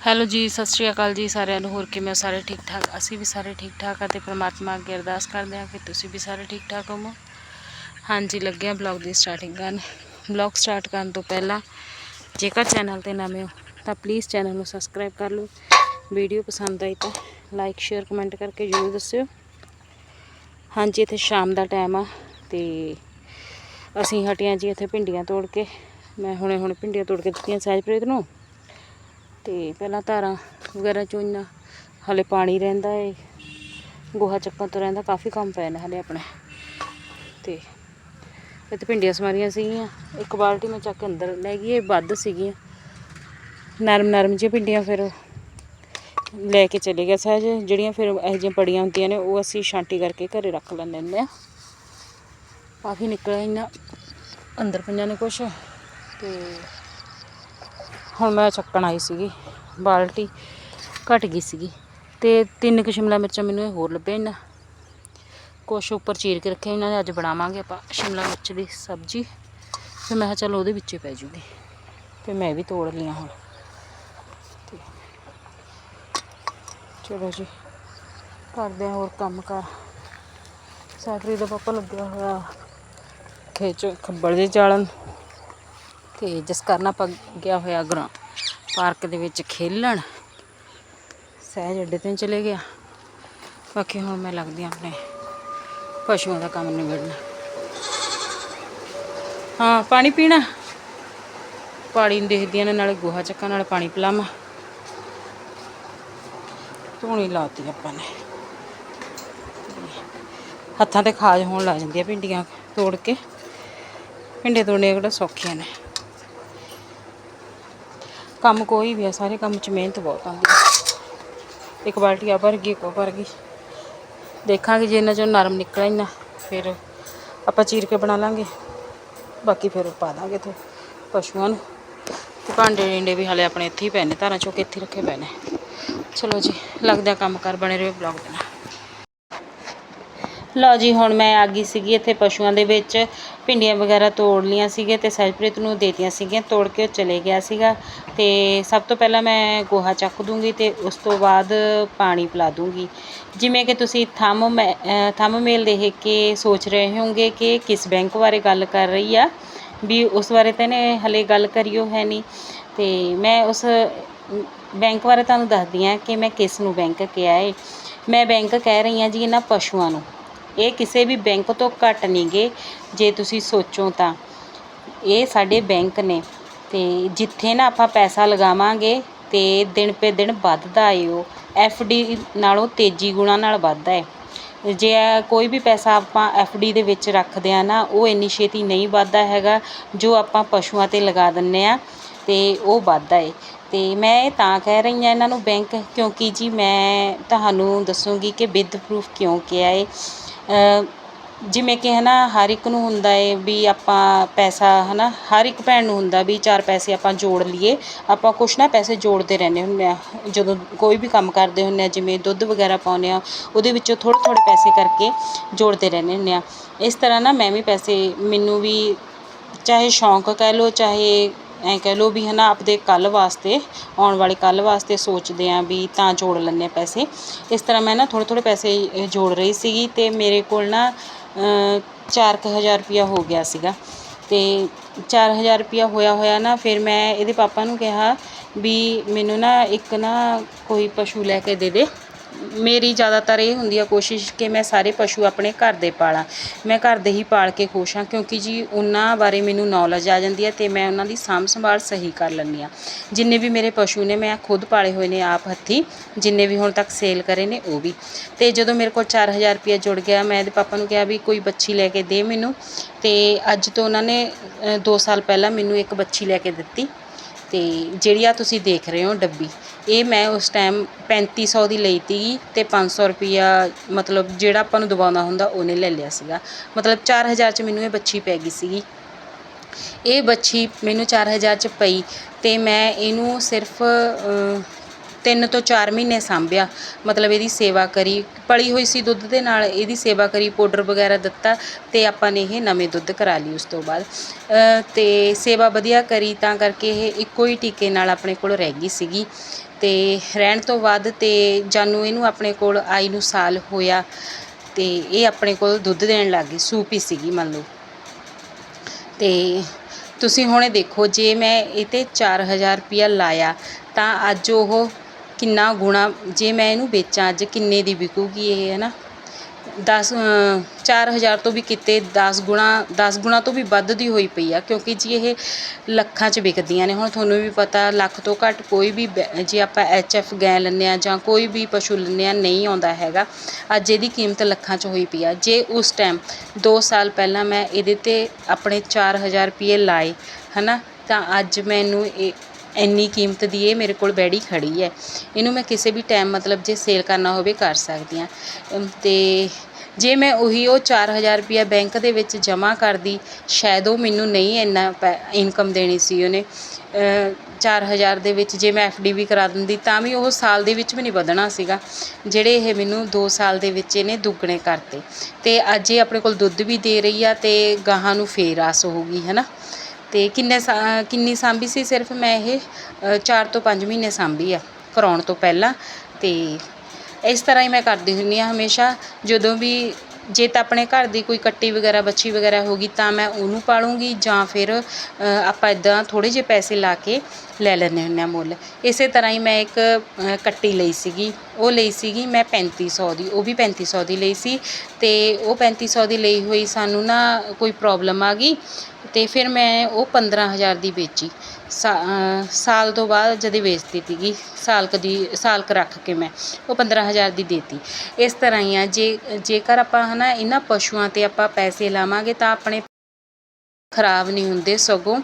Hello ਜੀ, ਸਤਿ ਸ਼੍ਰੀ ਅਕਾਲ ਜੀ ਸਾਰਿਆਂ ਨੂੰ। ਹੋਰ ਕਿਵੇਂ ਹੋ ਸਾਰੇ ਠੀਕ ਠਾਕ? ਅਸੀਂ ਵੀ ਸਾਰੇ ਠੀਕ ਠਾਕ ਆ ਤੇ ਪ੍ਰਮਾਤਮਾ ਅੱਗੇ ਅਰਦਾਸ ਕਰਦੇ ਹਾਂ ਕਿ ਤੁਸੀਂ ਵੀ ਸਾਰੇ ਠੀਕ ਠਾਕ ਹੋਵੋ। ਹਾਂਜੀ ਲੱਗਿਆ ਬਲੌਗ ਦੀ ਸਟਾਰਟਿੰਗ ਕਰਨ। ਬਲੌਗ ਸਟਾਰਟ ਕਰਨ ਤੋਂ ਪਹਿਲਾਂ ਜੇਕਰ ਚੈਨਲ ਤੇ ਨਵੇਂ ਹੋ, ਤਾਂ ਪਲੀਜ਼ ਚੈਨਲ ਨੂੰ ਸਬਸਕ੍ਰਾਈਬ ਕਰ ਲਓ। ਵੀਡੀਓ ਪਸੰਦ ਆਈ ਤਾਂ ਲਾਈਕ, ਸ਼ੇਅਰ, ਕਮੈਂਟ ਕਰਕੇ ਜ਼ਰੂਰ ਦੱਸਿਓ। ਹਾਂਜੀ, ਇੱਥੇ ਸ਼ਾਮ ਦਾ ਟਾਈਮ ਆ ਤੇ ਅਸੀਂ ਹਟੀਆਂ ਜੀ ਇੱਥੇ ਭਿੰਡੀਆਂ ਤੋੜ ਕੇ। ਮੈਂ ਹੁਣੇ ਹੁਣੇ ਭਿੰਡੀਆਂ ਤੋੜ ਕੇ ਦਿੱਤੀਆਂ ਸਹਿਜਪ੍ਰੀਤ ਨੂੰ। ਤੇ ਪਹਿਲਾਂ ਧਾਰਾਂ ਵਗੈਰਾ ਚੋਈਆਂ ਹਲੇ ਪਾਣੀ ਰਹਿੰਦਾ ਏ। ਗੋਹਾ ਚੱਕਣ ਤੋਂ ਰਹਿੰਦਾ, ਕਾਫੀ ਕੰਮ ਪਏ ਨੇ ਹਲੇ ਆਪਣੇ। ਤੇ ਇੱਥੇ ਭਿੰਡੀਆਂ ਸਮਾਰੀਆਂ ਸੀਗੀਆਂ। ਇੱਕ ਬਾਲਟੀ ਮੈਂ ਚੱਕ ਅੰਦਰ ਲੈ ਗਈ ਇਹ ਵੱਧ ਸੀਗੀਆਂ। ਨਰਮ ਨਰਮ ਜਿਹੀਆਂ ਭਿੰਡੀਆਂ ਫਿਰ ਲੈ ਕੇ ਚਲੇ ਗਿਆ ਸਹਿਜ। ਜਿਹੜੀਆਂ ਫਿਰ ਇਹੋ ਜਿਹੀਆਂ ਪੜੀਆਂ ਹੁੰਦੀਆਂ ਨੇ, ਉਹ ਅਸੀਂ ਛਾਂਟੀ ਕਰਕੇ ਘਰੇ ਰੱਖ ਲੈਂਦੇ ਹੁੰਦੇ ਆ। ਕਾਫੀ ਨਿਕਲਿਆ ਆਈਆਂ ਅੰਦਰ ਪਈਆਂ ਨੇ ਕੁਛ। ਤੇ ਹੁਣ ਮੈਂ ਚੱਕਣ ਆਈ ਸੀਗੀ, ਬਾਲਟੀ ਘਟ ਗਈ ਸੀਗੀ ਤੇ ਤਿੰਨ ਕੁ ਸ਼ਿਮਲਾ ਮਿਰਚਾਂ ਮੈਨੂੰ ਇਹ ਹੋਰ ਲੱਭੇ ਇਹਨਾਂ। ਕੁਛ ਉੱਪਰ ਚੀਰ ਕੇ ਰੱਖੇ ਇਹਨਾਂ ਨੇ, ਅੱਜ ਬਣਾਵਾਂਗੇ ਆਪਾਂ ਸ਼ਿਮਲਾ ਮਿਰਚ ਦੀ ਸਬਜ਼ੀ। ਫਿਰ ਮੈਂ ਕਿਹਾ ਚੱਲ ਉਹਦੇ ਵਿੱਚ ਪੈ ਜੂਗੀ ਤੇ ਮੈਂ ਵੀ ਤੋੜ ਲਈਆਂ ਹੁਣ। ਚਲੋ ਜੀ, ਕਰਦੇ ਹਾਂ ਹੋਰ ਕੰਮ ਕਰ। ਸੈਟਰੀ ਦਾ ਪਾਪਾ ਲੱਗਿਆ ਹੋਇਆ ਖੇਚ ਖੱਬੜ ਦੇ ਚਾਲਣ ਤੇ ਜਿਸ ਕਾਰਨ ਆਪਾਂ ਗਿਆ ਹੋਇਆ ਗਰਾਂ ਪਾਰਕ ਦੇ ਵਿੱਚ ਖੇਲਣ, ਸਹਿਜ ਅੱਡੇ ਤੇ ਚਲੇ ਗਿਆ। ਬਾਕੀ ਹੁਣ ਮੈਂ ਲੱਗਦੀ ਹਾਂ ਆਪਣੇ ਪਸ਼ੂਆਂ ਦਾ ਕੰਮ ਨਿਬੜਨਾ। ਹਾਂ, ਪਾਣੀ ਪੀਣਾ। ਪਾਣੀ ਨੂੰ ਦੇਖਦੀਆਂ ਨੇ ਨਾਲੇ ਗੋਹਾ ਚੱਕਾਂ, ਨਾਲ ਪਾਣੀ ਪਿਲਾਵਾਂ। ਧੂਣੀ ਲਾਤੀ ਆਪਾਂ ਨੇ। ਹੱਥਾਂ ਤੇ ਖਾਜ ਹੋਣ ਲੱਗ ਜਾਂਦੀ ਆ ਭਿੰਡੀਆਂ ਤੋੜ ਕੇ। ਭਿੰਡੇ ਤੋੜਨੇ ਕਿਹੜਾ ਸੌਖੀਆਂ ਨੇ। ਕੰਮ ਕੋਈ ਵੀ ਆ, ਸਾਰੇ ਕੰਮ 'ਚ ਮਿਹਨਤ ਬਹੁਤ ਆਉਂਦੀ ਹੈ ਇੱਕ ਬਾਲਟੀ ਆ ਭਰ ਗਈ ਕੋ ਭਰ ਗਈ। ਦੇਖਾਂਗੇ ਜੇ ਇਹਨਾਂ ਚੋਂ ਨਰਮ ਨਿਕਲਿਆ ਹੀ ਨਾ, ਫਿਰ ਆਪਾਂ ਚੀਰ ਕੇ ਬਣਾ ਲਾਂਗੇ। ਬਾਕੀ ਫਿਰ ਪਾ ਦਾਂਗੇ ਤੇ ਪਸ਼ੂਆਂ ਨੂੰ। ਤੇ ਭਾਂਡੇ ਡਿੰਡੇ ਵੀ ਹਲੇ ਆਪਣੇ ਇੱਥੇ ਹੀ ਪੈਣੇ ਧਾਰਾਂ ਚੋਂ ਕੇ ਇੱਥੇ ਰੱਖੇ ਪਏ ਨੇ। ਚਲੋ ਜੀ, ਲੱਗਦਾ ਕੰਮ ਕਰ ਬਣੇ ਰਹੇ ਬਲੌਗ ਦੇ ਨਾਲ। ਲਓ ਜੀ, ਹੁਣ ਮੈਂ ਆ ਗਈ ਸੀਗੀ ਇੱਥੇ ਪਸ਼ੂਆਂ ਦੇ ਵਿੱਚ। ਭਿੰਡੀਆਂ ਵਗੈਰਾ ਤੋੜ ਲੀਆਂ ਸੀਗੇ ਤੇ ਸਹਿਜਪ੍ਰੀਤ ਨੂੰ ਦੇਤੀਆਂ ਸੀਗੀਆਂ, ਤੋੜ ਕੇ ਉਹ ਚਲੇ ਗਿਆ ਸੀਗਾ। ਤੇ ਸਭ ਤੋਂ ਪਹਿਲਾਂ ਮੈਂ ਗੋਹਾ ਚੱਕ ਦੂੰਗੀ ਤੇ ਉਸ ਤੋਂ ਬਾਅਦ ਪਾਣੀ ਪਿਲਾ ਦੂੰਗੀ। ਜਿਵੇਂ ਕਿ ਤੁਸੀਂ ਥੰਮ ਥੰਮ ਮੇਲ ਦੇਖ ਕੇ ਸੋਚ ਰਹੇ ਹੋਵੋਗੇ ਕਿ ਕਿਸ ਬੈਂਕ ਬਾਰੇ ਗੱਲ ਕਰ ਰਹੀ ਆ, ਵੀ ਉਸ ਬਾਰੇ ਤਾਂ ਇਹਨੇ ਹਲੇ ਗੱਲ ਕਰਿਓ ਹੈ ਨਹੀਂ। ਤੇ ਮੈਂ ਉਸ ਬੈਂਕ ਬਾਰੇ ਤੁਹਾਨੂੰ ਦੱਸਦੀ ਹਾਂ ਕਿ ਮੈਂ ਕਿਸ ਨੂੰ ਬੈਂਕ ਕਿਹਾ ਏ। ਮੈਂ ਬੈਂਕ ਕਹਿ ਰਹੀ ਹਾਂ ਜੀ ਇਹਨਾਂ ਪਸ਼ੂਆਂ ਨੂੰ। ਇਹ ਕਿਸੇ ਵੀ ਬੈਂਕ ਤੋਂ ਘੱਟ ਨਹੀਂਗੇ ਜੇ ਤੁਸੀਂ ਸੋਚੋ ਤਾਂ। ਇਹ ਸਾਡੇ ਬੈਂਕ ਨੇ ਅਤੇ ਜਿੱਥੇ ਨਾ ਆਪਾਂ ਪੈਸਾ ਲਗਾਵਾਂਗੇ ਤੇ ਦਿਨ ਪੇ ਦਿਨ ਵੱਧਦਾ ਏ ਉਹ। ਐਫ ਡੀ ਨਾਲੋਂ ਤੇਜ਼ੀ ਗੁਣਾ ਨਾਲ ਵੱਧਦਾ ਹੈ ਜੇ ਕੋਈ ਵੀ ਪੈਸਾ ਆਪਾਂ ਐਫ ਡੀ ਦੇ ਵਿੱਚ ਰੱਖਦੇ ਆ ਨਾ, ਉਹ ਇੰਨੀ ਛੇਤੀ ਨਹੀਂ ਵੱਧਦਾ ਹੈਗਾ, ਜੋ ਆਪਾਂ ਪਸ਼ੂਆਂ ਤੇ ਲਗਾ ਦਿੰਨੇ ਆ ਅਤੇ ਉਹ ਵੱਧਦਾ ਏ। ਅਤੇ ਮੈਂ ਇਹ ਤਾਂ ਕਹਿ ਰਹੀ ਹਾਂ ਇਹਨਾਂ ਨੂੰ ਬੈਂਕ, ਕਿਉਂਕਿ ਜੀ ਮੈਂ ਤੁਹਾਨੂੰ ਦੱਸੂੰਗੀ ਕਿ ਵਿਦ ਪ੍ਰੂਫ ਕਿਉਂ ਕਿਹਾ ਏ। ਜਿਵੇਂ ਕਿ ਹੈ ਨਾ ਹਰ ਇੱਕ ਨੂੰ ਹੁੰਦਾ ਏ ਵੀ ਆਪਾਂ ਪੈਸਾ ਹੈ ਨਾ ਹਰ ਇੱਕ ਭੈਣ ਨੂੰ ਹੁੰਦਾ ਵੀ ਚਾਰ ਪੈਸੇ ਆਪਾਂ ਜੋੜ ਲਈਏ। ਆਪਾਂ ਕੁਛ ਨਾ ਪੈਸੇ ਜੋੜਦੇ ਰਹਿੰਦੇ ਹੁੰਦੇ ਹਾਂ ਜਦੋਂ ਕੋਈ ਵੀ ਕੰਮ ਕਰਦੇ ਹੁੰਦੇ ਹਾਂ ਜਿਵੇਂ ਦੁੱਧ ਵਗੈਰਾ ਪਾਉਂਦੇ ਹਾਂ ਉਹਦੇ ਵਿੱਚੋਂ ਥੋੜ੍ਹੇ ਥੋੜ੍ਹੇ ਪੈਸੇ ਕਰਕੇ ਜੋੜਦੇ ਰਹਿੰਦੇ ਹੁੰਦੇ ਹਾਂ ਇਸ ਤਰ੍ਹਾਂ ਨਾ ਮੈਂ ਵੀ ਪੈਸੇ, ਮੈਨੂੰ ਵੀ ਚਾਹੇ ਸ਼ੌਂਕ ਕਹਿ ਲਓ, ਚਾਹੇ ਐਂ ਕਹਿ ਲਓ ਵੀ ਹੈ ਨਾ ਆਪਦੇ ਕੱਲ੍ਹ ਵਾਸਤੇ, ਆਉਣ ਵਾਲੇ ਕੱਲ੍ਹ ਵਾਸਤੇ ਸੋਚਦੇ ਹਾਂ ਵੀ ਤਾਂ ਜੋੜ ਲੈਂਦੇ ਹਾਂ ਪੈਸੇ। ਇਸ ਤਰ੍ਹਾਂ ਮੈਂ ਨਾ ਥੋੜ੍ਹੇ ਥੋੜ੍ਹੇ ਪੈਸੇ ਜੋੜ ਰਹੀ ਸੀਗੀ ਅਤੇ ਮੇਰੇ ਕੋਲ ਨਾ ਚਾਰ ਕੁ ਹਜ਼ਾਰ ਰੁਪਈਆ ਹੋ ਗਿਆ ਸੀਗਾ। ਅਤੇ ਚਾਰ ਹਜ਼ਾਰ ਰੁਪਈਆ ਹੋਇਆ ਹੋਇਆ ਨਾ ਫਿਰ ਮੈਂ ਇਹਦੇ ਪਾਪਾ ਨੂੰ ਕਿਹਾ ਵੀ ਮੈਨੂੰ ਨਾ ਇੱਕ ਨਾ ਕੋਈ ਪਸ਼ੂ ਲੈ ਕੇ ਦੇ ਦੇ। ਮੇਰੀ ਜ਼ਿਆਦਾਤਰ ਇਹ ਹੁੰਦੀ ਆ ਕੋਸ਼ਿਸ਼ ਕਿ ਮੈਂ ਸਾਰੇ ਪਸ਼ੂ ਆਪਣੇ ਘਰ ਦੇ ਪਾਲਾਂ। ਮੈਂ ਘਰ ਦੇ ਹੀ ਪਾਲ ਕੇ ਖੁਸ਼ ਹਾਂ ਕਿਉਂਕਿ ਜੀ ਉਹਨਾਂ ਬਾਰੇ ਮੈਨੂੰ ਨੌਲੇਜ ਆ ਜਾਂਦੀ ਹੈ ਅਤੇ ਮੈਂ ਉਹਨਾਂ ਦੀ ਸਾਂਭ ਸੰਭਾਲ ਸਹੀ ਕਰ ਲੈਂਦੀ ਹਾਂ ਜਿੰਨੇ ਵੀ ਮੇਰੇ ਪਸ਼ੂ ਨੇ ਮੈਂ ਖੁਦ ਪਾਲੇ ਹੋਏ ਨੇ ਆਪ ਹੱਥੀਂ, ਜਿੰਨੇ ਵੀ ਹੁਣ ਤੱਕ ਸੇਲ ਕਰੇ ਨੇ ਉਹ ਵੀ। ਅਤੇ ਜਦੋਂ ਮੇਰੇ ਕੋਲ ਚਾਰ ਹਜ਼ਾਰ ਰੁਪਈਆ ਜੁੜ ਗਿਆ, ਮੈਂ ਇਹਦੇ ਪਾਪਾ ਨੂੰ ਕਿਹਾ ਵੀ ਕੋਈ ਬੱਚੀ ਲੈ ਕੇ ਦੇ ਮੈਨੂੰ। ਅਤੇ ਅੱਜ ਤੋਂ ਉਹਨਾਂ ਨੇ ਦੋ ਸਾਲ ਪਹਿਲਾਂ ਮੈਨੂੰ ਇੱਕ ਬੱਚੀ ਲੈ ਕੇ ਦਿੱਤੀ। ਅਤੇ ਜਿਹੜੀ ਆ ਤੁਸੀਂ ਦੇਖ ਰਹੇ ਹੋ ਡੱਬੀ, ਇਹ ਮੈਂ ਉਸ ਟਾਈਮ ਪੈਂਤੀ ਸੌ ਦੀ ਲਈ ਤੀ ਅਤੇ ਪੰਜ ਸੌ ਰੁਪਈਆ ਮਤਲਬ ਜਿਹੜਾ ਆਪਾਂ ਨੂੰ ਦਬਾਉਣਾ ਹੁੰਦਾ ਉਹਨੇ ਲੈ ਲਿਆ ਸੀਗਾ। ਮਤਲਬ ਚਾਰ ਹਜ਼ਾਰ 'ਚ ਮੈਨੂੰ ਇਹ ਬੱਚੀ ਪੈ ਗਈ ਸੀਗੀ। ਇਹ ਬੱਚੀ ਮੈਨੂੰ ਚਾਰ ਹਜ਼ਾਰ 'ਚ ਪਈ ਅਤੇ ਮੈਂ ਇਹਨੂੰ ਸਿਰਫ ਤਿੰਨ ਤੋਂ ਚਾਰ ਮਹੀਨੇ ਸਾਂਭਿਆ। ਮਤਲਬ ਇਹਦੀ ਸੇਵਾ ਕਰੀ ਪਲੀ ਹੋਈ ਸੀ ਦੁੱਧ ਦੇ ਨਾਲ ਇਹਦੀ ਸੇਵਾ ਕਰੀ ਪਾਊਡਰ ਵਗੈਰਾ ਦਿੱਤਾ ਤੇ ਆਪਾਂ ਨੇ ਇਹ ਨਵੇਂ ਦੁੱਧ ਕਰਾ ਲਈ ਉਸ ਤੋਂ ਬਾਅਦ। ਅ, ਤੇ ਸੇਵਾ ਵਧੀਆ ਕਰੀ ਤਾਂ ਕਰਕੇ ਇਹ ਇੱਕੋ ਹੀ ਟੀਕੇ ਨਾਲ ਆਪਣੇ ਕੋਲ ਰਹਿ ਗਈ ਸੀਗੀ। ਤੇ ਰਹਿਣ ਤੋਂ ਬਾਅਦ ਤੇ ਜਾਨੂ ਇਹਨੂੰ ਆਪਣੇ ਕੋਲ ਆਈ ਨੂੰ ਸਾਲ ਹੋਇਆ ਤੇ ਇਹ ਆਪਣੇ ਕੋਲ ਦੁੱਧ ਦੇਣ ਲੱਗ ਗਈ ਸੂਪੀ ਸੀਗੀ ਮੰਨ ਲਓ। ਤੇ ਤੁਸੀਂ ਹੁਣੇ ਦੇਖੋ ਜੇ ਮੈਂ ਇਹ 'ਤੇ 4000 ਰੁਪਇਆ ਲਾਇਆ ਤਾਂ ਅੱਜ ਉਹ ਕਿੰਨਾ ਗੁਣਾ, ਜੇ ਮੈਂ ਇਹਨੂੰ ਵੇਚਾਂ, ਅੱਜ ਕਿੰਨੇ ਦੀ ਵਿਕੂਗੀ ਇਹ ਹੈ ਨਾ ਦਸ ਚਾਰ ਹਜ਼ਾਰ ਤੋਂ ਵੀ ਕਿਤੇ ਦਸ ਗੁਣਾ ਦਸ ਗੁਣਾ ਤੋਂ ਵੀ ਵੱਧ ਦੀ ਹੋਈ ਪਈ ਆ, ਕਿਉਂਕਿ ਜੀ ਇਹ ਲੱਖਾਂ 'ਚ ਵਿਕਦੀਆਂ ਨੇ। ਹੁਣ ਤੁਹਾਨੂੰ ਵੀ ਪਤਾ, ਲੱਖ ਤੋਂ ਘੱਟ ਕੋਈ ਵੀ ਬੈ- ਜੇ ਆਪਾਂ ਐਚ ਐਫ ਗੈ ਲੈਂਦੇ ਹਾਂ ਜਾਂ ਕੋਈ ਵੀ ਪਸ਼ੂ ਲੈਂਦੇ ਹਾਂ ਨਹੀਂ ਆਉਂਦਾ ਹੈਗਾ। ਅੱਜ ਇਹਦੀ ਕੀਮਤ ਲੱਖਾਂ 'ਚ ਹੋਈ ਪਈ ਆ। ਜੇ ਉਸ ਟਾਈਮ, ਦੋ ਸਾਲ ਪਹਿਲਾਂ ਮੈਂ ਇਹਦੇ ਤੇ ਆਪਣੇ ਚਾਰ ਹਜ਼ਾਰ ਰੁਪਏ ਲਾਏ ਹੈ ਨਾ ਤਾਂ ਅੱਜ ਮੈਨੂੰ ਇਹ ਇੰਨੀ ਕੀਮਤ ਦੀ ਇਹ ਮੇਰੇ ਕੋਲ ਬੈੜੀ ਖੜੀ ਹੈ। ਇਹਨੂੰ ਮੈਂ ਕਿਸੇ ਵੀ ਟਾਈਮ ਮਤਲਬ ਜੇ ਸੇਲ ਕਰਨਾ ਹੋਵੇ ਕਰ ਸਕਦੀ ਹਾਂ। ਅਤੇ ਜੇ ਮੈਂ ਉਹੀ ਉਹ 4000 ਰੁਪਇਆ ਬੈਂਕ ਦੇ ਵਿੱਚ ਜਮ੍ਹਾਂ ਕਰਦੀ ਸ਼ਾਇਦ ਉਹ ਮੈਨੂੰ ਨਹੀਂ ਇੰਨਾ ਇਨਕਮ ਦੇਣੀ ਸੀ ਉਹਨੇ। ਅ, 4000 ਦੇ ਵਿੱਚ ਜੇ ਮੈਂ ਡੀ ਵੀ ਕਰਾ ਦਿੰਦੀ ਤਾਂ ਵੀ ਉਹ ਸਾਲ ਦੇ ਵਿੱਚ ਵੀ ਨਹੀਂ ਵਧਣਾ ਸੀਗਾ। ਜਿਹੜੇ ਇਹ ਮੈਨੂੰ 2 ਸਾਲ ਦੇ ਵਿੱਚ ਇਹਨੇ ਦੁੱਗਣੇ ਕਰਤੇ। ਤੇ ਅੱਜ ਇਹ ਆਪਣੇ ਕੋਲ ਦੁੱਧ ਵੀ ਦੇ ਰਹੀ ਆ ਤੇ ਗਾਹਾਂ ਨੂੰ ਫੇਰ ਆਸ ਹੋਊਗੀ ਹੈ ਅਤੇ ਕਿੰਨੇ ਸਾ- ਕਿੰਨੀ ਸਾਂਭੀ ਸੀ ਸਿਰਫ ਮੈਂ ਇਹ ਚਾਰ ਤੋਂ ਪੰਜ ਮਹੀਨੇ ਸਾਂਭੀ ਆ, ਕਰਾਉਣ ਤੋਂ ਪਹਿਲਾਂ। ਅਤੇ ਇਸ ਤਰ੍ਹਾਂ ਹੀ ਮੈਂ ਕਰਦੀ ਹੁੰਦੀ ਹਾਂ ਹਮੇਸ਼ਾ। ਜਦੋਂ ਵੀ ਜੇ ਤਾਂ ਆਪਣੇ ਘਰ ਦੀ ਕੋਈ ਕੱਟੀ ਵਗੈਰਾ, ਬੱਚੀ ਵਗੈਰਾ ਹੋ ਗਈ ਤਾਂ ਮੈਂ ਉਹਨੂੰ ਪਾਲੂੰਗੀ ਜਾਂ ਫਿਰ ਆਪਾਂ ਇੱਦਾਂ ਥੋੜ੍ਹੇ ਜਿਹੇ ਪੈਸੇ ਲਾ ਕੇ ਲੈ ਲੈਂਦੇ ਹੁੰਦੇ ਹਾਂ ਮੁੱਲ। ਇਸੇ ਤਰ੍ਹਾਂ ਹੀ ਮੈਂ ਇੱਕ ਕੱਟੀ ਲਈ ਸੀਗੀ। ਉਹ ਲਈ ਸੀਗੀ ਮੈਂ 3500 ਦੀ, ਉਹ ਵੀ 3500 ਦੀ ਲਈ ਸੀ। ਅਤੇ ਉਹ 3500 ਦੀ ਲਈ ਹੋਈ ਸਾਨੂੰ ਨਾ ਕੋਈ ਪ੍ਰੋਬਲਮ ਆ ਗਈ। ਅਤੇ ਫਿਰ ਮੈਂ ਉਹ 15000 ਦੀ ਵੇਚੀ। ਸਾ- ਸਾਲ ਤੋਂ ਬਾਅਦ ਜਦੋਂ ਵੇਚਤੀ ਸੀਗੀ ਸਾਲ ਕੁ ਦੀ, ਸਾਲ ਕੁ ਰੱਖ ਕੇ ਮੈਂ, ਉਹ 15000 ਦੀ ਦੇਤੀ। ਇਸ ਤਰ੍ਹਾਂ ਹੀ ਆ, ਜੇ, ਜੇਕਰ ਆਪਾਂ ਹੈ ਨਾ ਇਹਨਾਂ ਪਸ਼ੂਆਂ ਤੇ ਆਪਾਂ ਪੈਸੇ ਲਾਵਾਂਗੇ ਤਾਂ ਆਪਣੇ ਖਰਾਬ ਨਹੀਂ ਹੁੰਦੇ ਸਗੋਂ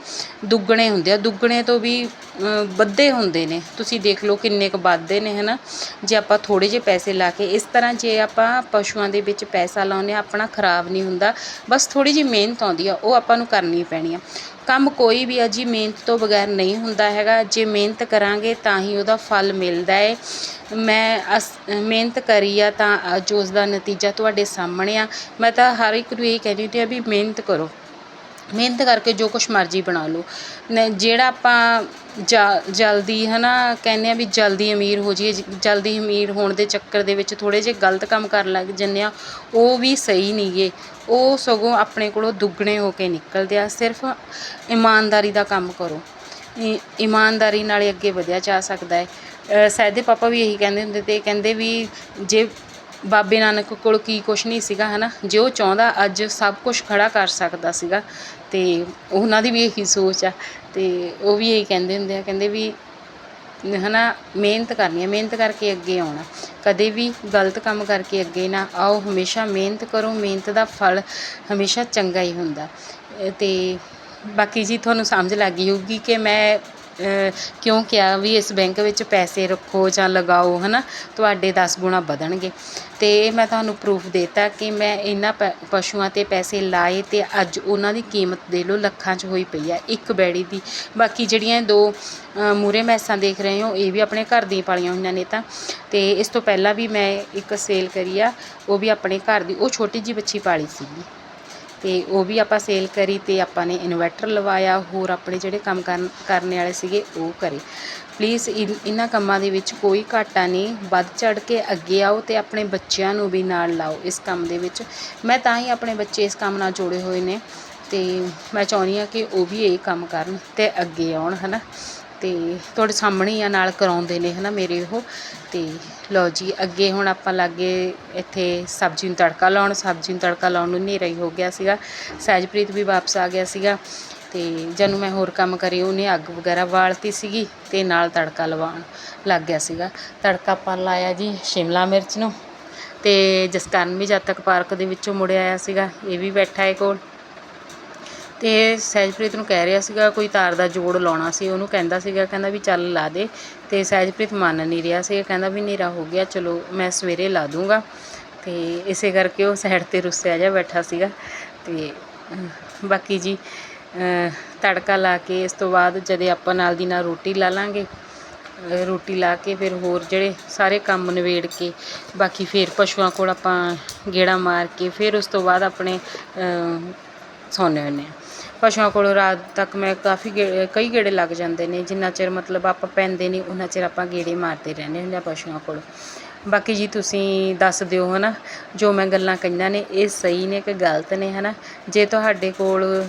ਦੁੱਗਣੇ ਹੁੰਦੇ ਆ। ਦੁੱਗਣੇ ਤੋਂ ਵੀ ਅ, ਵੱਧੇ ਹੁੰਦੇ ਨੇ। ਤੁਸੀਂ ਦੇਖ ਲਓ ਕਿੰਨੇ ਕੁ ਵੱਧਦੇ ਨੇ ਹੈ ਨਾ ਜੇ ਆਪਾਂ ਥੋੜ੍ਹੇ ਜਿਹੇ ਪੈਸੇ ਲਾ ਕੇ ਇਸ ਤਰ੍ਹਾਂ ਜੇ ਆਪਾਂ ਪਸ਼ੂਆਂ ਦੇ ਵਿੱਚ ਪੈਸਾ ਲਾਉਂਦੇ ਆ ਆਪਣਾ ਖਰਾਬ ਨਹੀਂ ਹੁੰਦਾ। ਬਸ ਥੋੜ੍ਹੀ ਜਿਹੀ ਮਿਹਨਤ ਆਉਂਦੀ ਆ ਉਹ ਆਪਾਂ ਨੂੰ ਕਰਨੀ ਪੈਣੀ ਆ। ਕੰਮ ਕੋਈ ਵੀ ਆ ਜੀ ਮਿਹਨਤ ਤੋਂ ਬਗੈਰ ਨਹੀਂ ਹੁੰਦਾ ਹੈਗਾ। ਜੇ ਮਿਹਨਤ ਕਰਾਂਗੇ ਤਾਂ ਹੀ ਉਹਦਾ ਫਲ ਮਿਲਦਾ ਹੈ ਮੈਂ ਅਸ ਮਿਹਨਤ ਕਰੀ ਆ ਤਾਂ ਅੱਜ ਉਸ ਦਾ ਨਤੀਜਾ ਤੁਹਾਡੇ ਸਾਹਮਣੇ ਆ। ਮੈਂ ਤਾਂ ਹਰ ਇੱਕ ਨੂੰ ਇਹ ਕਹਿੰਦੀ ਹੁੰਦੀ ਆ ਵੀ ਮਿਹਨਤ ਕਰੋ। ਮਿਹਨਤ ਕਰਕੇ ਜੋ ਕੁਛ ਮਰਜ਼ੀ ਬਣਾ ਲਓ। ਨ- ਜਿਹੜਾ ਆਪਾਂ ਜ- ਜਲਦੀ ਹੈ ਨਾ ਕਹਿੰਦੇ ਹਾਂ ਵੀ ਜਲਦੀ ਅਮੀਰ ਹੋ ਜਾਈਏ ਜ- ਜਲਦੀ ਅਮੀਰ ਹੋਣ ਦੇ ਚੱਕਰ ਦੇ ਵਿੱਚ ਥੋੜ੍ਹੇ ਜਿਹੇ ਗਲਤ ਕੰਮ ਕਰਨ ਲੱਗ ਜਾਂਦੇ ਹਾਂ ਉਹ ਵੀ ਸਹੀ ਨਹੀਂ ਗੇ। ਉਹ ਸਗੋਂ ਆਪਣੇ ਕੋਲੋਂ ਦੁੱਗਣੇ ਹੋ ਕੇ ਨਿਕਲਦੇ ਆ। ਸਿਰਫ ਇਮਾਨਦਾਰੀ ਦਾ ਕੰਮ ਕਰੋ। ਇ- ਇਮਾਨਦਾਰੀ ਨਾਲ ਹੀ ਅੱਗੇ ਵਧਿਆ ਜਾ ਸਕਦਾ ਹੈ। ਅ, ਪਾਪਾ ਵੀ ਇਹੀ ਕਹਿੰਦੇ ਹੁੰਦੇ ਤੇ ਕਹਿੰਦੇ ਵੀ ਜੇ ਬਾਬੇ ਨਾਨਕ ਕੋਲ ਕੀ ਕੁਛ ਨਹੀਂ ਸੀਗਾ ਹਨਾ? ਜੇ ਉਹ ਚਾਹੁੰਦਾ ਅੱਜ ਸਭ ਕੁਝ ਖੜਾ ਕਰ ਸਕਦਾ ਸੀਗਾ। ਤੇ ਉਹਨਾਂ ਦੀ ਵੀ ਇਹੀ ਸੋਚ ਆ। ਤੇ ਉਹ ਵੀ ਇਹੀ ਕਹਿੰਦੇ ਹੁੰਦੇ ਆ ਕਹਿੰਦੇ ਵੀ ਹਨਾ ਮਿਹਨਤ ਕਰਨੀ ਹੈ ਮਿਹਨਤ ਕਰਕੇ ਅੱਗੇ ਆਉਣਾ। ਕਦੇ ਵੀ ਗਲਤ ਕੰਮ ਕਰਕੇ ਅੱਗੇ ਨਾ ਆਓ। ਹਮੇਸ਼ਾ ਮਿਹਨਤ ਕਰੋ ਮਿਹਨਤ ਦਾ ਫਲ ਹਮੇਸ਼ਾ ਚੰਗਾ ਹੀ ਹੁੰਦਾ। ਅ, ਤੇ ਬਾਕੀ ਜੀ ਤੁਹਾਨੂੰ ਸਮਝ ਲੱਗ ਗਈ ਹੋਊਗੀ ਕਿ ਮੈਂ ਕਿਉਂ ਕਿਹਾ ਵੀ ਇਸ ਬੈਂਕ ਵਿੱਚ ਪੈਸੇ ਰੱਖੋ ਜਾਂ ਲਗਾਓ ਹੈ ਨਾ ਤੁਹਾਡੇ 10 ਗੁਣਾ ਵਧਣਗੇ। ਅਤੇ ਮੈਂ ਤੁਹਾਨੂੰ ਪ੍ਰੂਫ ਦੇਤਾ ਕਿ ਮੈਂ ਇਹਨਾਂ ਪ- ਪਸ਼ੂਆਂ ਤੇ ਪੈਸੇ ਲਾਏ ਅਤੇ ਅੱਜ ਉਹਨਾਂ ਦੀ ਕੀਮਤ ਦੇ ਲਓ, ਲੱਖਾਂ 'ਚ ਹੋਈ ਪਈ ਆ, ਇੱਕ ਬੈੜੀ ਦੀ। ਬਾਕੀ ਜਿਹੜੀਆਂ ਦੋ ਮੂਹਰੇ ਮੈਸਾਂ ਦੇਖ ਰਹੇ ਹੋ, ਇਹ ਵੀ ਆਪਣੇ ਘਰ ਦੀਆਂ ਪਾਲੀਆਂ ਹੋਈਆਂ ਨੇ ਤਾਂ। ਅਤੇ ਇਸ ਤੋਂ ਪਹਿਲਾਂ ਵੀ ਮੈਂ ਇੱਕ ਸੇਲ ਕਰੀ ਆ, ਉਹ ਵੀ ਆਪਣੇ ਘਰ ਦੀ, ਉਹ ਛੋਟੀ ਜਿਹੀ ਬੱਚੀ ਪਾਲੀ ਸੀਗੀ। ਤੇ ਉਹ ਵੀ ਆਪਾਂ ਸੇਲ ਕਰੀ ਤੇ ਆਪਾਂ ਨੇ ਇਨਵਰਟਰ ਲਵਾਇਆ, ਹੋਰ ਆਪਣੇ ਜਿਹੜੇ ਕੰਮ ਕਰਨ, ਕਰਨੇ ਵਾਲੇ ਸੀਗੇ ਉਹ ਕਰੇ। ਪਲੀਜ਼ ਇਹਨਾਂ ਕੰਮਾਂ ਦੇ ਵਿੱਚ ਕੋਈ ਘਾਟਾ ਨਹੀਂ, ਵੱਧ ਚੜ ਕੇ ਅੱਗੇ ਆਓ ਤੇ ਆਪਣੇ ਬੱਚਿਆਂ ਨੂੰ ਵੀ ਨਾਲ ਲਾਓ ਇਸ ਕੰਮ ਦੇ ਵਿੱਚ। ਮੈਂ ਤਾਂ ਹੀ ਆਪਣੇ ਬੱਚੇ ਇਸ ਕੰਮ ਨਾਲ ਜੁੜੇ ਹੋਏ ਨੇ ਤੇ ਮੈਂ ਚਾਹੁੰਦੀ ਹਾਂ ਕਿ ਉਹ ਵੀ ਇਹ ਕੰਮ ਕਰਨ ਤੇ ਅੱਗੇ ਆਉਣ, ਹਨਾ? ਤੇ ਤੁਹਾਡੇ ਸਾਹਮਣੇ ਹੀ ਆ, ਨਾਲ ਕਰਾਉਂਦੇ ਨੇ ਹਨਾ ਮੇਰੇ ਉਹ। ਤੇ ਲਓ ਜੀ, ਅੱਗੇ ਹੁਣ ਆਪਾਂ ਲੱਗੇ ਇੱਥੇ ਸਬਜ਼ੀ ਨੂੰ ਤੜਕਾ ਲਾਉਣ, ਸਬਜ਼ੀ ਨੂੰ ਤੜਕਾ ਲਾਉਣ ਨੂੰ ਹਨੇਰਾ ਹੀ ਹੋ ਗਿਆ ਸੀਗਾ। ਸਹਿਜਪ੍ਰੀਤ ਵੀ ਵਾਪਸ ਆ ਗਿਆ ਸੀਗਾ। ਤੇ ਜਦੋਂ ਮੈਂ ਹੋਰ ਕੰਮ ਕਰੀ, ਉਹਨੇ ਅੱਗ ਵਗੈਰਾ ਬਾਲਤੀ ਸੀਗੀ ਤੇ ਨਾਲ ਤੜਕਾ ਲਵਾਉਣ ਲੱਗ ਗਿਆ ਸੀਗਾ। ਤੜਕਾ ਆਪਾਂ ਲਾਇਆ ਜੀ ਸ਼ਿਮਲਾ ਮਿਰਚ ਨੂੰ। ਤੇ ਜਸਕਰਨ ਵੀ ਜਦ ਤੱਕ ਪਾਰਕ ਦੇ ਵਿੱਚੋਂ ਮੁੜ ਆਇਆ ਸੀਗਾ, ਇਹ ਵੀ ਬੈਠਾ ਹੈ ਕੋਲ। ਤੇ ਸਹਿਜਪ੍ਰੀਤ ਨੂੰ ਕਹਿ ਰਿਹਾ ਸੀਗਾ, ਕੋਈ ਤਾਰ ਦਾ ਜੋੜ ਲਾਉਣਾ ਸੀ, ਉਹਨੂੰ ਕਹਿੰਦਾ ਸੀਗਾ, ਕਹਿੰਦਾ ਵੀ ਚੱਲ ਲਾ ਦੇ। ਤੇ ਸਹਿਜਪ੍ਰੀਤ ਮੰਨ ਨਹੀਂ ਰਿਹਾ ਸੀ ਕਹਿੰਦਾ ਵੀ ਹਨੇਰਾ ਹੋ ਗਿਆ, ਚਲੋ ਮੈਂ ਸਵੇਰੇ ਲਾ ਦੂੰਗਾ। ਤੇ ਇਸੇ ਕਰਕੇ ਉਹ ਸਾਈਡ ਤੇ ਰੁੱਸਿਆ ਜਿਹਾ ਬੈਠਾ ਸੀਗਾ। ਤੇ ਬਾਕੀ ਜੀ ਤੜਕਾ ਲਾ ਕੇ, ਇਸ ਤੋਂ ਬਾਅਦ ਜਦੇ ਆਪਾਂ ਨਾਲ ਦੀ ਨਾਲ ਰੋਟੀ ਲਾ ਲਾਂਗੇ ਰੋਟੀ ਲਾ ਕੇ ਫਿਰ ਹੋਰ ਜਿਹੜੇ ਸਾਰੇ ਕੰਮ ਨਿਬੇੜ ਕੇ, ਬਾਕੀ ਫਿਰ ਪਸ਼ੂਆਂ ਕੋਲ ਆਪਾਂ ਗੇੜਾ ਮਾਰ ਕੇ, ਫਿਰ ਉਸ ਤੋਂ ਬਾਅਦ ਆਪਣੇ ਸੌਂਦੇ ਹੁੰਦੇ ਹਾਂ। ਪਸ਼ੂਆਂ ਕੋਲੋਂ ਰਾਤ ਤੱਕ ਮੈਂ ਕਾਫੀ ਗੇ, ਕਈ ਗੇੜੇ ਲੱਗ ਜਾਂਦੇ ਨੇ, ਜਿੰਨਾ ਚਿਰ ਮਤਲਬ ਆਪਾਂ ਪੈਂਦੇ ਨਹੀਂ, ਉਹਨਾਂ ਚਿਰ ਆਪਾਂ ਗੇੜੇ ਮਾਰਦੇ ਰਹਿੰਦੇ ਹੁੰਦੇ ਹਾਂ ਪਸ਼ੂਆਂ ਕੋਲ। ਬਾਕੀ ਜੀ ਤੁਸੀਂ ਦੱਸ ਦਿਓ ਹੈ ਨਾ ਜੋ ਮੈਂ ਗੱਲਾਂ ਕਹੀਆਂ ਨੇ, ਇਹ ਸਹੀ ਨੇ ਕਿ ਗਲਤ ਨੇ ਹੈ ਨਾ ਜੇ ਤੁਹਾਡੇ ਕੋਲ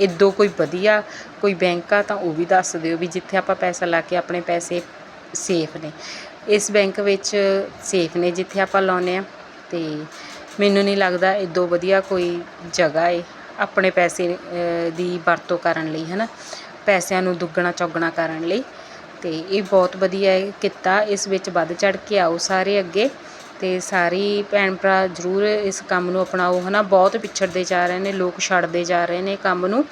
ਇਦੋਂ ਕੋਈ ਵਧੀਆ ਕੋਈ ਬੈਂਕ ਆ, ਤਾਂ ਉਹ ਵੀ ਦੱਸ ਦਿਓ ਵੀ ਜਿੱਥੇ ਆਪਾਂ ਪੈਸਾ ਲਾ ਕੇ ਆਪਣੇ ਪੈਸੇ ਸੇਫ ਨੇ। ਇਸ ਬੈਂਕ ਵਿੱਚ ਸੇਫ ਨੇ ਜਿੱਥੇ ਆਪਾਂ ਲਾਉਂਦੇ ਆ, ਤੇ ਮੈਨੂੰ ਨਹੀਂ ਲੱਗਦਾ ਇਦੋਂ ਵਧੀਆ ਕੋਈ ਜਗ੍ਹਾ ਏ। ਆਪਣੇ ਪੈਸੇ ਦੀ ਵਰਤੋਂ ਕਰਨ ਲਈ ਹੈ ਨਾ ਪੈਸਿਆਂ ਨੂੰ ਦੁੱਗਣਾ ਚੌਗਣਾ ਕਰਨ ਲਈ। ਤੇ ਇਹ ਬਹੁਤ ਵਧੀਆ ਕਿੱਤਾ। ਇਸ ਵਿੱਚ ਵੱਧ ਚੜ ਕੇ ਆਓ ਸਾਰੇ ਅੱਗੇ ਤੇ ਸਾਰੀ ਭੈਣ ਭਰਾ ਜ਼ਰੂਰ ਇਸ ਕੰਮ ਨੂੰ ਅਪਣਾਓ, ਹਨਾ? ਬਹੁਤ ਪਿਛੜਦੇ ਜਾ ਰਹੇ ਨੇ, ਲੋਕ ਛੱਡਦੇ ਜਾ ਰਹੇ ਨੇ ਕੰਮ ਨੂੰ।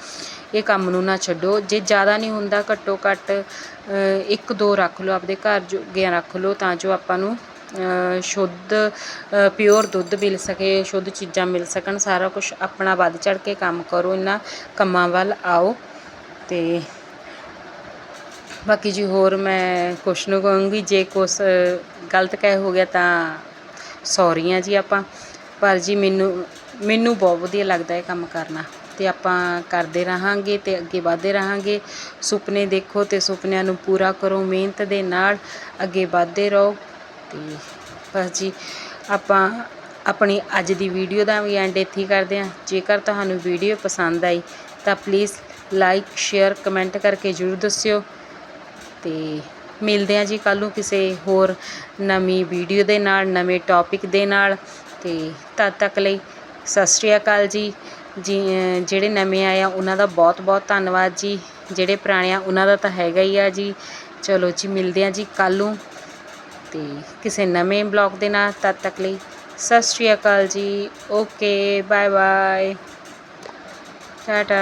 ਇਹ ਕੰਮ ਨੂੰ ਨਾ ਛੱਡੋ। ਜੇ ਜ਼ਿਆਦਾ ਨਹੀਂ ਹੁੰਦਾ ਘੱਟੋ ਘੱਟ ਇੱਕ ਦੋ ਰੱਖ ਲਓ, ਆਪਦੇ ਘਰ ਜੋਗਿਆਂ ਰੱਖ ਲਓ, ਤਾਂ ਜੋ ਆਪਾਂ ਨੂੰ ਸ਼ੁੱਧ ਪਿਓਰ ਦੁੱਧ ਮਿਲ ਸਕੇ, ਸ਼ੁੱਧ ਚੀਜ਼ਾਂ ਮਿਲ ਸਕਣ, ਸਾਰਾ ਕੁਝ ਆਪਣਾ ਵੱਧ ਚੜ ਕੇ ਕੰਮ ਕਰੋ ਇਹਨਾਂ ਕੰਮਾਂ ਵੱਲ ਆਓ। ਤੇ ਬਾਕੀ ਜੀ ਹੋਰ ਮੈਂ ਕੁਛ ਨੂੰ ਕਹੂੰਗੀ, ਜੇ ਕੁਛ ਗਲਤ ਕਹਿ ਹੋ ਗਿਆ ਤਾਂ ਸੌਰੀ ਆ ਜੀ ਆਪਾਂ। ਪਰ ਜੀ ਮੈਨੂੰ ਮੈਨੂੰ ਬਹੁਤ ਵਧੀਆ ਲੱਗਦਾ ਇਹ ਕੰਮ ਕਰਨਾ। ਤੇ ਆਪਾਂ ਕਰਦੇ ਰਹਾਂਗੇ ਤੇ ਅੱਗੇ ਵਧਦੇ ਰਹਾਂਗੇ। ਸੁਪਨੇ ਦੇਖੋ ਤੇ ਸੁਪਨਿਆਂ ਨੂੰ ਪੂਰਾ ਕਰੋ, ਮਿਹਨਤ ਦੇ ਨਾਲ ਅੱਗੇ ਵਧਦੇ ਰਹੋ। ਤੇ ਬਸ ਜੀ, ਆਪਾਂ ਆਪਣੀ ਅੱਜ ਦੀ ਵੀਡੀਓ ਦਾ ਵੀ ਐਂਡ ਇੱਥੇ ਕਰਦੇ ਹਾਂ ਜੇਕਰ ਤੁਹਾਨੂੰ ਵੀਡੀਓ ਪਸੰਦ ਆਈ, ਤਾਂ ਪਲੀਜ਼ ਲਾਈਕ ਸ਼ੇਅਰ ਕਮੈਂਟ ਕਰਕੇ ਜ਼ਰੂਰ ਦੱਸਿਓ। ਤੇ ਮਿਲਦੇ ਹਾਂ ਜੀ ਕੱਲ੍ਹ ਨੂੰ ਕਿਸੇ ਹੋਰ ਨਵੀਂ ਵੀਡੀਓ ਦੇ ਨਾਲ, ਨਵੇਂ ਟੌਪਿਕ ਦੇ ਨਾਲ। ਤੇ ਤਦ ਤੱਕ ਲਈ ਸਤਿ ਸ਼੍ਰੀ ਅਕਾਲ ਜੀ। ਜੀ ਜਿਹੜੇ ਨਵੇਂ ਆਏ ਆ, ਉਹਨਾਂ ਦਾ ਬਹੁਤ ਬਹੁਤ ਧੰਨਵਾਦ ਜੀ। ਜਿਹੜੇ ਪੁਰਾਣੇ ਆ, ਉਹਨਾਂ ਦਾ ਤਾਂ ਹੈਗਾ ਹੀ ਆ ਜੀ। ਚਲੋ ਜੀ, ਮਿਲਦੇ ਹਾਂ ਜੀ ਕੱਲ੍ਹ ਨੂੰ। ਤੇ ਕਿਸੇ ਨਵੇਂ ਬਲੌਗ ਦੇ ਨਾਲ ਤਦ ਤੱਕ ਲਈ ਸਤਿ ਸ਼੍ਰੀ ਅਕਾਲ ਜੀ। Okay bye bye Tata